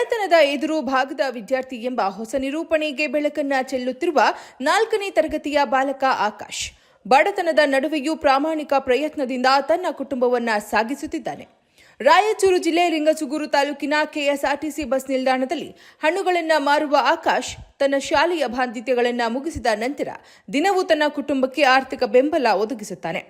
ಬಡತನದ ಎದುರು ಭಾಗದ ವಿದ್ಯಾರ್ಥಿ ಎಂಬ ಹೊಸ ನಿರೂಪಣೆಗೆ ಬೆಳಕನ್ನ ಚೆಲ್ಲುತ್ತಿರುವ ನಾಲ್ಕನೇ ತರಗತಿಯ ಬಾಲಕ ಆಕಾಶ್. ಬಡತನದ ನಡುವೆಯೂ ಪ್ರಾಮಾಣಿಕ ಪ್ರಯತ್ನದಿಂದ ತನ್ನ ಕುಟುಂಬವನ್ನ ಸಾಗಿಸುತ್ತಿದ್ದಾನೆ. ರಾಯಚೂರು ಜಿಲ್ಲೆ ಲಿಂಗಸುಗೂರು ತಾಲೂಕಿನ ಕೆಎಸ್ಆರ್ಟಿಸಿ ಬಸ್ ನಿಲ್ದಾಣದಲ್ಲಿ ಹಣ್ಣುಗಳನ್ನು ಮಾರುವ ಆಕಾಶ್ ತನ್ನ ಶಾಲೆಯ ಬಾಧ್ಯತೆಗಳನ್ನು ಮುಗಿಸಿದ ನಂತರ ದಿನವೂ ತನ್ನ ಕುಟುಂಬಕ್ಕೆ ಆರ್ಥಿಕ ಬೆಂಬಲ ಒದಗಿಸುತ್ತಾನೆ.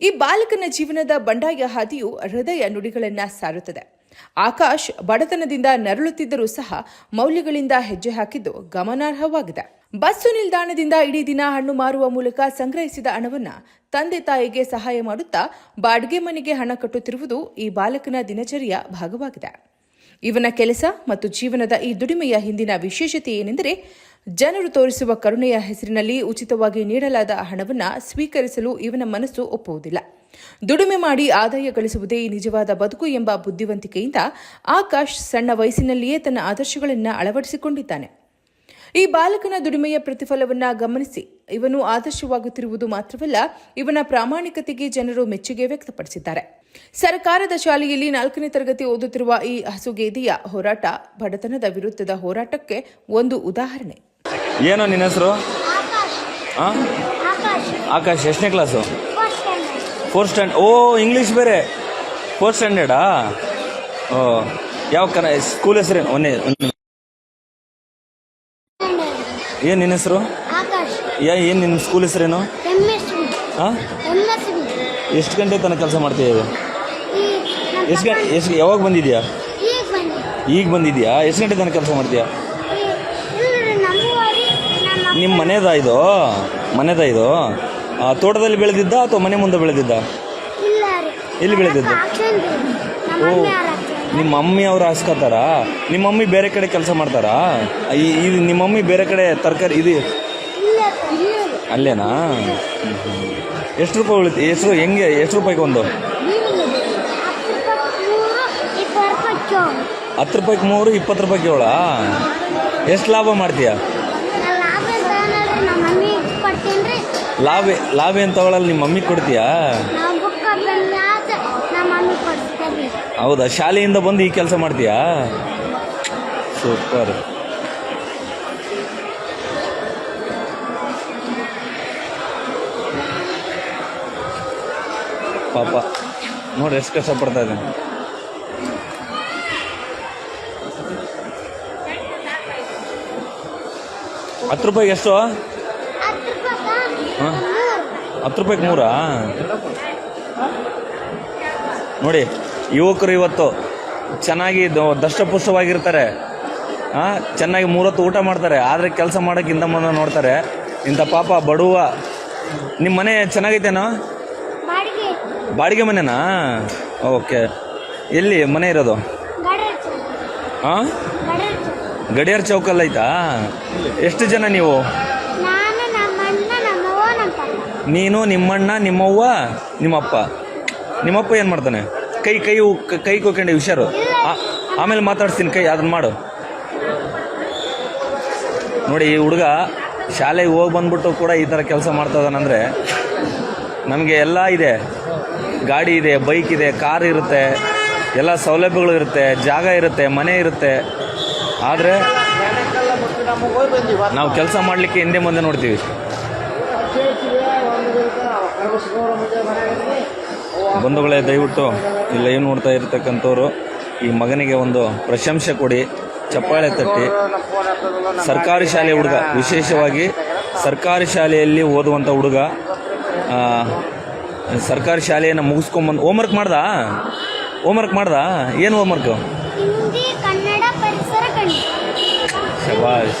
ಈ ಬಾಲಕನ ಜೀವನದ ಬಂಡಾಯ ಹಾದಿಯು ಹೃದಯ ನುಡಿಗಳನ್ನು ಸಾರುತ್ತದೆ. ಆಕಾಶ್ ಬಡತನದಿಂದ ನರಳುತ್ತಿದ್ದರೂ ಸಹ ಮೌಲ್ಯಗಳಿಂದ ಹೆಜ್ಜೆ ಹಾಕಿದ್ದು ಗಮನಾರ್ಹವಾಗಿದೆ. ಬಸ್ಸು ನಿಲ್ದಾಣದಿಂದ ಇಡೀ ದಿನ ಹಣ್ಣು ಮಾರುವ ಮೂಲಕ ಸಂಗ್ರಹಿಸಿದ ಹಣವನ್ನು ತಂದೆ ತಾಯಿಗೆ ಸಹಾಯ ಮಾಡುತ್ತಾ ಬಾಡಿಗೆ ಮನೆಗೆ ಹಣ ಕಟ್ಟುತ್ತಿರುವುದು ಈ ಬಾಲಕನ ದಿನಚರಿಯ ಭಾಗವಾಗಿದೆ. ಇವನ ಕೆಲಸ ಮತ್ತು ಜೀವನದ ಈ ದುಡಿಮೆಯ ಹಿಂದಿನ ವಿಶೇಷತೆ ಏನೆಂದರೆ ಜನರು ತೋರಿಸುವ ಕರುಣೆಯ ಹೆಸರಿನಲ್ಲಿ ಉಚಿತವಾಗಿ ನೀಡಲಾದ ಹಣವನ್ನು ಸ್ವೀಕರಿಸಲು ಇವನ ಮನಸ್ಸು ಒಪ್ಪುವುದಿಲ್ಲ. ದುಡಿಮೆ ಮಾಡಿ ಆದಾಯ ಗಳಿಸುವುದೇ ನಿಜವಾದ ಬದುಕು ಎಂಬ ಬುದ್ಧಿವಂತಿಕೆಯಿಂದ ಆಕಾಶ್ ಸಣ್ಣ ವಯಸ್ಸಿನಲ್ಲಿಯೇ ತನ್ನ ಆದರ್ಶಗಳನ್ನು ಅಳವಡಿಸಿಕೊಂಡಿದ್ದಾನೆ. ಈ ಬಾಲಕನ ದುಡಿಮೆಯ ಪ್ರತಿಫಲವನ್ನು ಗಮನಿಸಿ ಇವನು ಆದರ್ಶವಾಗುತ್ತಿರುವುದು ಮಾತ್ರವಲ್ಲ, ಇವನ ಪ್ರಾಮಾಣಿಕತೆಗೆ ಜನರು ಮೆಚ್ಚುಗೆ ವ್ಯಕ್ತಪಡಿಸಿದ್ದಾರೆ. ಸರ್ಕಾರದ ಶಾಲೆಯಲ್ಲಿ ನಾಲ್ಕನೇ ತರಗತಿ ಓದುತ್ತಿರುವ ಈ ಹಸುಗೇದಿಯ ಹೋರಾಟ ಬಡತನದ ವಿರುದ್ಧದ ಹೋರಾಟಕ್ಕೆ ಒಂದು ಉದಾಹರಣೆ. ಏನೋ ನಿನ್ನ ಹೆಸರು? ಹಾಂ ಆಕಾಶ್. ಎಷ್ಟನೇ ಕ್ಲಾಸು ಫೋರ್ ಫೋರ್ತ್ ಸ್ಟ್ಯಾಂಡ್ ಓ ಇಂಗ್ಲೀಷ್ ಬೇರೆ. ಫೋರ್ತ್ ಸ್ಟ್ಯಾಂಡರ್ಡಾ ಓ ಯಾವ ಕನ ಸ್ಕೂಲ್ ಹೆಸರೇನು? ಒಂದೇ ಏನು ನಿನ್ನ ಹೆಸರು? ಯಾ ಏನು ನಿನ್ನ ಸ್ಕೂಲ್ ಹೆಸರೇನು? ಹಾಂ ಎಷ್ಟು ಗಂಟೆ ತನಕ ಕೆಲಸ ಮಾಡ್ತೀಯ ಇದು ಎಷ್ಟು ಗಂಟೆ ಎಷ್ಟು ಯಾವಾಗ ಬಂದಿದ್ಯಾ? ಈಗ ಬಂದೆ ಈಗ ಬಂದಿದ್ಯಾ? ಎಷ್ಟು ಗಂಟೆ ತನಕ ಕೆಲಸ ಮಾಡ್ತೀಯಾ? ನಮ್ಮ ಮನೆದ ಇದು? ಮನೆದ ಇದು? ಆ, ತೋಟದಲ್ಲಿ ಬೆಳೆದಿದ್ದ ಅಥವಾ ಮನೆ ಮುಂದೆ ಬೆಳೆದಿದ್ದ? ಇಲ್ಲ ಬೆಳೆದಿದ್ದ ಎಲ್ಲಿ ಬೆಳೆದಿದ್ದು? ಓ. ನಿಮ್ಮ ಮಮ್ಮಿ ಅವ್ರು ಹಾಸ್ಕೋತಾರ? ನಿಮ್ಮ ಮಮ್ಮಿ ಬೇರೆ ಕಡೆ ಕೆಲಸ ಮಾಡ್ತಾರಾ? ಈ ಇದು ನಿಮ್ಮ ಮಮ್ಮಿ ಬೇರೆ ಕಡೆ ತರಕಾರಿ ಇದು. ಅಲ್ಲೇನಾ? ಎಷ್ಟು ರೂಪಾಯಿ ಉಳಿತು? ಎಷ್ಟು ಹೆಂಗೆ ಎಷ್ಟು ರೂಪಾಯಿಗೆ ಒಂದು ಹತ್ತು ರೂಪಾಯಿಗೆ ಮೂರು ಇಪ್ಪತ್ತು ರೂಪಾಯಿಗೆ ಏಳ ಎಷ್ಟು ಲಾಭ ಮಾಡ್ತೀಯ ನಾ ಲಾಭ ತಗೊಂಡ್ರಿ ನಮ್ಮ ಲಾಭ ಲಾಭ ಏನು ತಗೊಳ್ಳಲ್ಲ ನಿಮ್ಮ ಮಮ್ಮಿ ಕೊಡ್ತೀಯಾ? ಹೌದಾ? ಶಾಲೆಯಿಂದ ಬಂದು ಈ ಕೆಲಸ ಮಾಡ್ತೀಯಾ? ಸೂಪರ್. ಪಾಪ ನೋಡಿ ಎಷ್ಟು ಕಷ್ಟಪಡ್ತಾ ಇದ್ದಾನೆ. ಹತ್ತು ರೂಪಾಯಿಗೆ ಎಷ್ಟು? ರೂಪಾಯಿ ಹಾಂ ಹತ್ತು ರೂಪಾಯಿಗೆ ಮೂರಾ? ನೋಡಿ ಯುವಕರು ಇವತ್ತು ಚೆನ್ನಾಗಿ ದ- ದಷ್ಟಪುಷ್ಟವಾಗಿರ್ತಾರೆ. ಹಾಂ ಚೆನ್ನಾಗಿ ಮೂರತ್ತು ಊಟ ಮಾಡ್ತಾರೆ. ಆದರೆ ಕೆಲಸ ಮಾಡೋಕ್ಕೆ ಇಂದ ಮುಂದೆ ನೋಡ್ತಾರೆ. ಇಂಥ ಪಾಪ ಬಡವ ನಿಮ್ಮ ಮನೆ ಚೆನ್ನಾಗೈತೇನೋ? ಬಾಡಿಗೆ. ಮನೆನಾ? ಓಕೆ. ಎಲ್ಲಿ ಮನೆ ಇರೋದು? ಹಾಂ ಗಡಿಯಾರ್ ಚೌಕಲ್ಲಿ ಐತಾ ಎಷ್ಟು ಜನ ನೀವು ನಾನು ನಮ್ಮ ಅಣ್ಣ ನಮ್ಮವ್ವ ನಮ್ಮ ತಮ್ಮ ನೀನು ನಿಮ್ಮಣ್ಣ, ನಿಮ್ಮವ್ವ, ನಿಮ್ಮಪ್ಪ. ನಿಮ್ಮಪ್ಪ ಏನು ಮಾಡ್ತಾನೆ? ಕೈ ಕೈ ಕೈ ಕೊಕ್ಕಂಡೆ ಹುಷಾರು. ಆಮೇಲೆ ಮಾತಾಡ್ಸ್ತೀನಿ, ಕೈ ಅದನ್ನ ಮಾಡು. ನೋಡಿ, ಈ ಹುಡುಗ ಶಾಲೆಗೆ ಹೋಗಿ ಬಂದ್ಬಿಟ್ಟು ಕೂಡ ಈ ಥರ ಕೆಲಸ ಮಾಡ್ತಾ ಇದ್ದಾನಂದರೆ ನಮಗೆ ಎಲ್ಲ ಇದೆ. ಗಾಡಿ ಇದೆ, ಬೈಕ್ ಇದೆ, ಕಾರ್ ಇರುತ್ತೆ, ಎಲ್ಲ ಸೌಲಭ್ಯಗಳು ಇರುತ್ತೆ, ಜಾಗ ಇರುತ್ತೆ, ಮನೆ ಇರುತ್ತೆ. ಆದರೆ ನಾವು ಕೆಲಸ ಮಾಡಲಿಕ್ಕೆ ಹಿಂದೆ ಮುಂದೆ ನೋಡ್ತೀವಿ. ಬಂಧುಗಳೇ ದಯವಿಟ್ಟು ಈ ಏನು ನೋಡ್ತಾ ಇರ್ತಕ್ಕಂಥವ್ರು ಈ ಮಗನಿಗೆ ಒಂದು ಪ್ರಶಂಸೆ ಕೊಡಿ ಚಪ್ಪಾಳೆ ತಟ್ಟಿ. ಸರ್ಕಾರಿ ಶಾಲೆ ಹುಡುಗ ವಿಶೇಷವಾಗಿ ಸರ್ಕಾರಿ ಶಾಲೆಯಲ್ಲಿ ಓದುವಂಥ ಹುಡುಗ. ಸರ್ಕಾರಿ ಶಾಲೆಯನ್ನು ಮುಗಿಸ್ಕೊಂಬಂದು ಹೋಮ್ವರ್ಕ್ ಮಾಡ್ದಾ? ಹೋಮ್ವರ್ಕ್ ಮಾಡ್ದಾ? ಏನು ಹೋಮ್ವರ್ಕು ಶಬಾಷ್.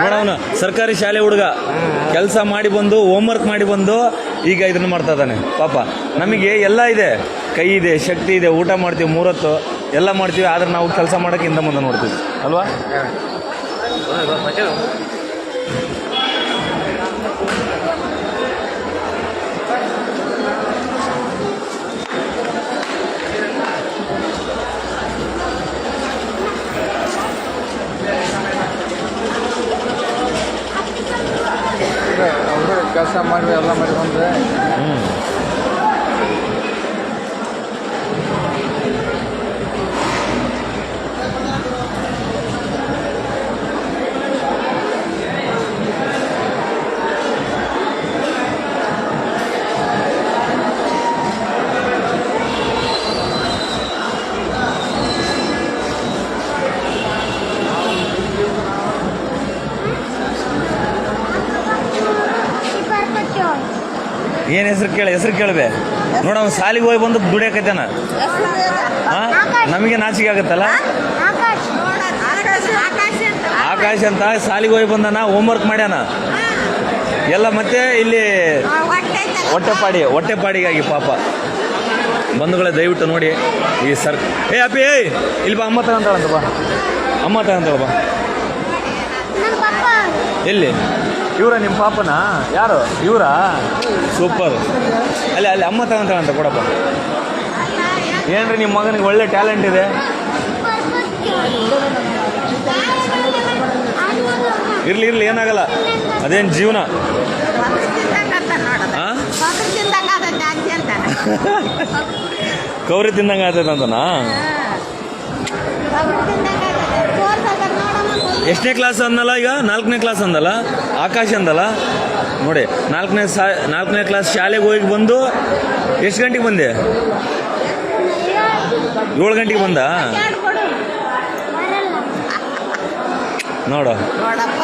ನೋಡವನು ಸರ್ಕಾರಿ ಶಾಲೆ ಹುಡುಗ. ಕೆಲಸ ಮಾಡಿ ಬಂದು ಹೋಮ್ವರ್ಕ್ ಮಾಡಿ ಬಂದು ಈಗ ಇದನ್ನು ಮಾಡ್ತಾ ಇದ್ದಾನೆ. ಪಾಪ ನಮಗೆ ಎಲ್ಲ ಇದೆ. ಕೈ ಇದೆ ಶಕ್ತಿ ಇದೆ ಊಟ ಮಾಡ್ತೀವಿ ಮೂರತ್ತು. ಎಲ್ಲ ಮಾಡ್ತೀವಿ ಆದ್ರೆ ನಾವು ಕೆಲಸ ಮಾಡೋಕ್ಕೆ ಹಿಂದೆ ಮುಂದೆ ನೋಡ್ತೀವಿ. ಅಲ್ವಾ? ಕೆಲಸ ಮಾಡಿ ಎಲ್ಲ ಮಾಡಿ ಬಂದ್ರೆ ಏನು ಹೆಸರು ಕೇಳ ಹೆಸರು ಕೇಳಬೇ. ನೋಡ ಅವ್ನು ಸಾಲಿಗೆ ಹೋಗಿ ಬಂದು ದುಡಿಯಕತ್ತಾನ ಹಾಂ? ನಮಗೆ ನಾಚಿಕೆ ಆಗುತ್ತಲ್ಲ? ಆಕಾಶ್. ಅಂತ ಸಾಲಿಗೆ ಹೋಗಿ ಬಂದಾನ ಹೋಮ್ವರ್ಕ್ ಮಾಡ್ಯಾನ. ಎಲ್ಲ ಮತ್ತೆ ಇಲ್ಲಿ ಹೊಟ್ಟೆಪಾಡಿ ಹೊಟ್ಟೆಪಾಡಿಗಾಗಿ ಪಾಪ. ಬಂಧುಗಳೇ ದಯವಿಟ್ಟು ನೋಡಿ ಈ ಸರ್ ಏ ಅಪ್ಪಿ ಏಯ್ ಇಲ್ಲಿ ಬಾ ಅಮ್ಮ ತಗೊಂತಾಳಂತ ಬಾ. ಅಮ್ಮ ತಗೊಂತಾಳ ಬಾ. ಎಲ್ಲಿ? ಇವರ ನಿಮ್ಮ ಪಾಪನ? ಯಾರು? ಇವರ? ಸೂಪರ್. ಅಲ್ಲಿ ಅಲ್ಲಿ ಅಮ್ಮ ತಗೊಂತಾಳಂತ ಕೊಡಪ್ಪ. ಏನ್ರಿ ನಿಮ್ಮ ಮಗನಿಗೆ ಒಳ್ಳೆ ಟ್ಯಾಲೆಂಟ್ ಇದೆ? ಇರ್ಲಿ ಇರ್ಲಿ ಏನಾಗಲ್ಲ. ಅದೇನು ಜೀವನ? ಕೌರಿ ತಿಂದಂಗೆ ಆತೈತಂತನಾ ಎಷ್ಟನೇ ಕ್ಲಾಸ್ ಅಂದಲ್ಲ ಈಗ? ನಾಲ್ಕನೇ ಕ್ಲಾಸ್ ಅಂದಲ್ಲ? ಆಕಾಶ ಅಂದಲ್ಲ? ನೋಡಿ, ನಾಲ್ಕನೇ ಸಾ, ನಾಲ್ಕನೇ ಕ್ಲಾಸ್ ಶಾಲೆಗೆ ಹೋಗಿ ಬಂದು ಎಷ್ಟು ಗಂಟೆಗೆ ಬಂದೆ? ಏಳು ಗಂಟೆಗೆ ಬಂದ? ನೋಡು ನೋಡಪ್ಪ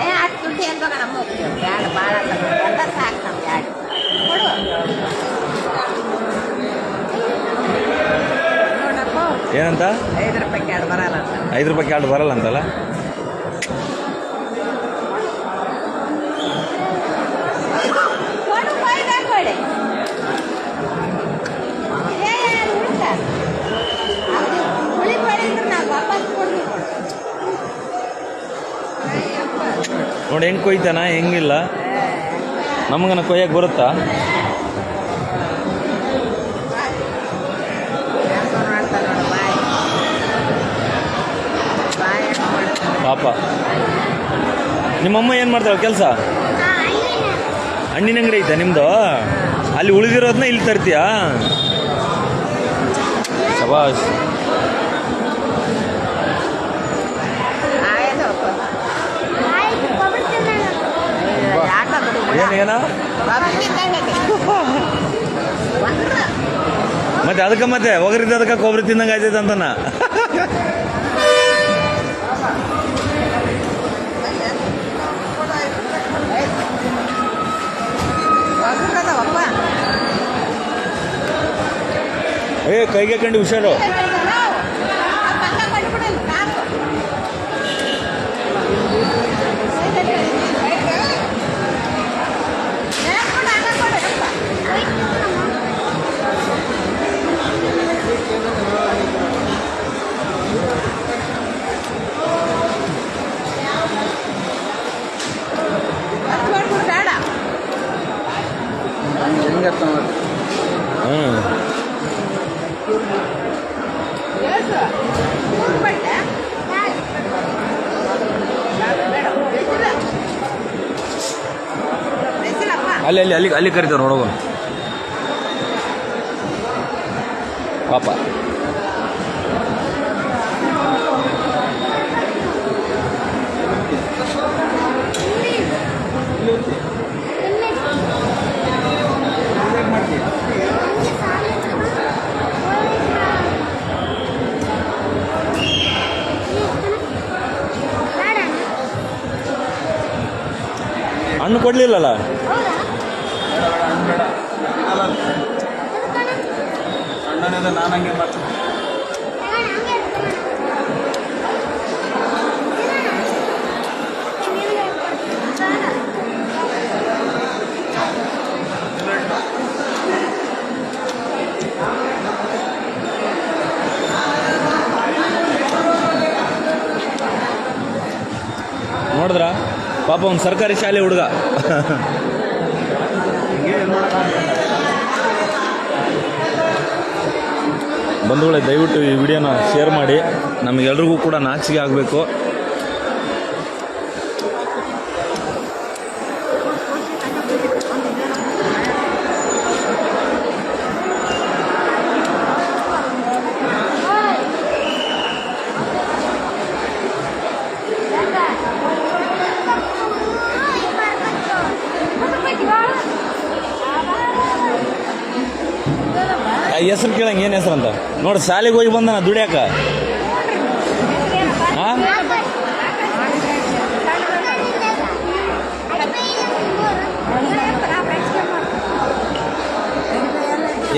ಏ ಹತ್ತು ದುಡ್ಡು ಏನು ಬೇಡ ನಮ್ಮ ಬ್ಯಾಡ ಭಾಳ ಬಂದ ಸಾಕು ನಮ್ಮ ಬ್ಯಾಡ ಕೊಡು ನೋಡಪ್ಪ ಏನಂತ? ಐದು ರೂಪಾಯಿ ಎರಡು ಬರಲ್ಲ ಅಂತ. ಐದು ರೂಪಾಯಿ ಬರಲ್ಲ ಅಂತಲ್ಲ? ನೋಡಿ ಹೆಂಗೆ ಕೊಯ್ತಾನ? ಹೆಂಗಿಲ್ಲ. ನಮಗನ ಕೊಯ್ಯಕ್ಕೆ ಬರುತ್ತಾ ಮಾಡ್ತಾನೆ ನೋಡು ಬಾಯ್ ಬಾಯ್ ಮಾಡ್ತಾನೆ ಪಾಪ ನಿಮ್ಮಮ್ಮ ಏನು ಮಾಡ್ತಾಳೆ ಕೆಲಸ? ಹಣ್ಣಿನ ಅಂಗಡಿ ಐತೆ ನಿಮ್ಮದು ಅಲ್ಲಿ ಉಳಿದಿರೋದನ್ನ ಇಲ್ಲಿ ತರ್ತೀಯಾ? ಶಬಾಷ್. ಏನ ಮತ್ತೆ ಅದಕ್ಕೆ ಮತ್ತೆ ಒಗರಿದ್ದ ಅದಕ್ಕೆ ಕೊಬ್ಬರಿ ತಿಂದಂಗೆ ಆಯ್ತೈತೆ ಅಂತನ. ಏ ಕೈಗೆ ಕಂಡು ಹುಷಾರು. ಹ್ಞೂ ಅಲ್ಲಿ ಅಲ್ಲಿ ಅಲ್ಲಿ ಅಲ್ಲಿ ಕರಿತಾರೆ ನೋಡೋಣ ಪಾಪ. ಹಣ್ಣು ಕೊಡ್ಲಿಲ್ಲಲ್ಲ? ಪಾಪ ಒಂದು ಸರ್ಕಾರಿ ಶಾಲೆ ಹುಡುಗ. ಬಂಧುಗಳೇ, ದಯವಿಟ್ಟು ಈ ವಿಡಿಯೋನ ಶೇರ್ ಮಾಡಿ. ನಮಗೆಲ್ರಿಗೂ ಕೂಡ ನಾಚಿಕೆ ಆಗಬೇಕು. ಹೆಸರು ಕೇಳಂಗೆ ಏನು ಹೆಸರು ಅಂತ? ನೋಡಿ, ಶಾಲೆಗೆ ಹೋಗಿ ಬಂದನ ದುಡಿಯಾಕ. ಹಾಂ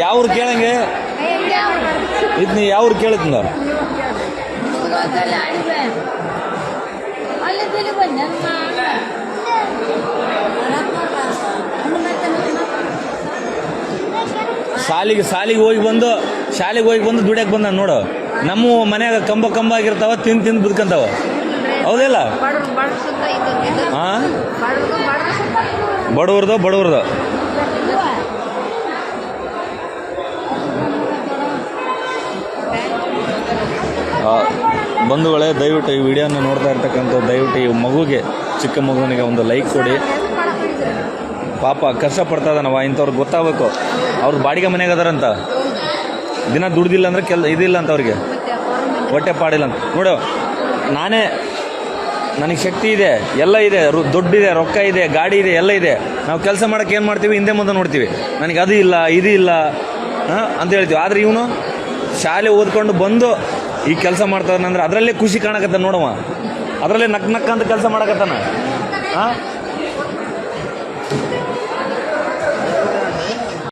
ಯಾವ್ರು ಕೇಳಂಗೆ? ಇದು ನೀ ಯಾವ್ರು ಅಲ್ಲಿ ಸಾಲಿಗೆ ಶಾಲಿಗೆ ಹೋಗಿ ಬಂದು, ಶಾಲೆಗೆ ಹೋಗಿ ಬಂದು ದುಡಿಯಕ್ಕೆ ಬಂದ ನೋಡು. ನಮ್ಮ ಮನೆಯಾಗ ಕಂಬ ಕಂಬ ಆಗಿರ್ತಾವ ತಿಂದು ತಿಂದು ಬದುಕಂತಾವ. ಹೌದಿಲ್ಲ? ಹಾಂ ಬಡವ್ರದು ಬಂಧುಗಳೇ, ದಯವಿಟ್ಟು ಈ ವಿಡಿಯೋನ ನೋಡ್ತಾ ಇರ್ತಕ್ಕಂಥ ದಯವಿಟ್ಟು ಈ ಮಗುಗೆ, ಚಿಕ್ಕ ಮಗುವಿಗೆ ಒಂದು ಲೈಕ್ ಕೊಡಿ. ಪಾಪ ಕಷ್ಟಪಡ್ತಾ ಇದ್ದಾನವ, ಇಂಥವ್ರಿಗೆ ಗೊತ್ತಾಗಬೇಕು. ಅವ್ರ ಬಾಡಿಗೆ ಮನೆಗೆ ಅದಾರಂತ. ದಿನ ದುಡ್ದಿಲ್ಲ ಅಂದ್ರೆ ಕೆಲ್, ಇದಿಲ್ಲ ಅಂತ ಅವ್ರಿಗೆ. ಹೊಟ್ಟೆ ಪಾಡಿಲ್ಲ ಅಂತ. ನೋಡು, ನಾನೇ, ನನಗೆ ಶಕ್ತಿ ಇದೆ, ಎಲ್ಲ ಇದೆ ದುಡ್ಡಿದೆ, ರೊಕ್ಕ ಇದೆ, ಗಾಡಿ ಇದೆ, ಎಲ್ಲ ಇದೆ. ನಾವು ಕೆಲಸ ಮಾಡೋಕ್ಕೆ ಏನು ಮಾಡ್ತೀವಿ? ಹಿಂದೆ ಮುಂದೆ ನೋಡ್ತೀವಿ. ನನಗೆ ಅದು ಇಲ್ಲ, ಇದು ಇಲ್ಲ ಅಂತ ಹೇಳ್ತೀವಿ. ಆದರೆ ಇವನು ಶಾಲೆ ಓದ್ಕೊಂಡು ಬಂದು ಈ ಕೆಲಸ ಮಾಡ್ತಾನಂದ್ರೆ ಅದರಲ್ಲೇ ಖುಷಿ ಕಾಣಕತ್ತ ನೋಡವ ಅದರಲ್ಲೇ ನಕ್ ನಕ್ ಅಂತ ಕೆಲಸ ಮಾಡಕತ್ತಾನ. ಹಾಂ?